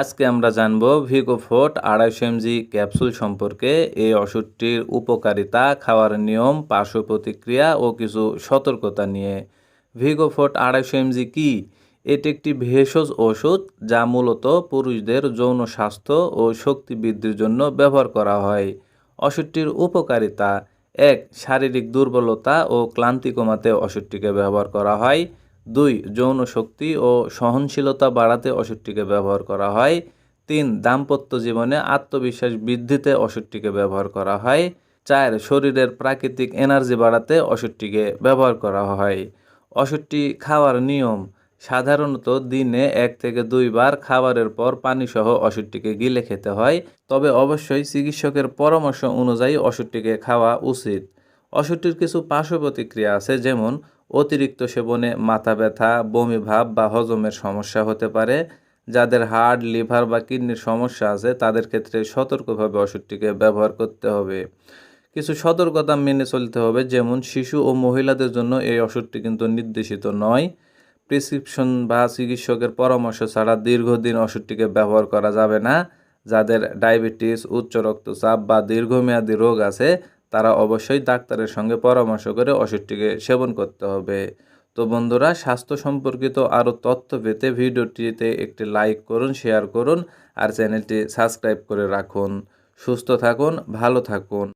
আজকে আমরা জানব ভিগোফোর্ট আড়াইশো এমজি ক্যাপসুল সম্পর্কে এই ওষুধটির উপকারিতা, খাওয়ার নিয়ম, পার্শ্ব প্রতিক্রিয়া ও কিছু সতর্কতা নিয়ে। ভিগোফোর্ট আড়াইশো এমজি কি? এটি একটি ভেষজ ওষুধ যা মূলত পুরুষদের যৌন স্বাস্থ্য ও শক্তি বৃদ্ধির জন্য ব্যবহার করা হয়। ওষুধটির উপকারিতা, এক, শারীরিক দুর্বলতা ও ক্লান্তি কমাতে ওষুধটিকে ব্যবহার করা হয়। দুই, যৌন শক্তি ও সহনশীলতা বাড়াতে ওষুধটিকে ব্যবহার করা হয়। তিন, দাম্পত্য জীবনে আত্মবিশ্বাস বৃদ্ধিতে ওষুধটিকে ব্যবহার করা হয়। চার, শরীরের প্রাকৃতিক এনার্জি বাড়াতে ওষুধটিকে ব্যবহার করা হয়। ওষুধটি খাওয়ার নিয়ম, সাধারণত দিনে এক থেকে দুইবার খাবারের পর পানিসহ ওষুধটিকে গিলে খেতে হয়। তবে অবশ্যই চিকিৎসকের পরামর্শ অনুযায়ী ওষুধটিকে খাওয়া উচিত। ওষুধটির কিছু পার্শ্ব প্রতিক্রিয়া আছে, যেমন অতিরিক্ত সেবনে মাথা ব্যথা, বমি ভাব বা হজমের সমস্যা হতে পারে। যাদের হার্ট লিভার বা কিডনির সমস্যা আছে, তাদের ক্ষেত্রে সতর্কভাবে ওষুধটিকে ব্যবহার করতে হবে। কিছু সতর্কতা মেনে চলতে হবে, যেমন শিশু ও মহিলাদের জন্য এই ওষুধটি কিন্তু নির্দেশিত নয়। প্রেসক্রিপশন বা চিকিৎসকের পরামর্শ ছাড়া দীর্ঘদিন ওষুধটিকে ব্যবহার করা যাবে না। যাদের ডায়াবেটিস, উচ্চ রক্তচাপ বা দীর্ঘমেয়াদী রোগ আছে তারা অবশ্যই ডাক্তারের সঙ্গে পরামর্শ করে ওষুধটিকে সেবন করতে হবে। তো বন্ধুরা, স্বাস্থ্য সম্পর্কিত আরও তথ্য পেতে ভিডিওটিতে একটি লাইক করুন, শেয়ার করুন আর চ্যানেলটি সাবস্ক্রাইব করে রাখুন। সুস্থ থাকুন, ভালো থাকুন।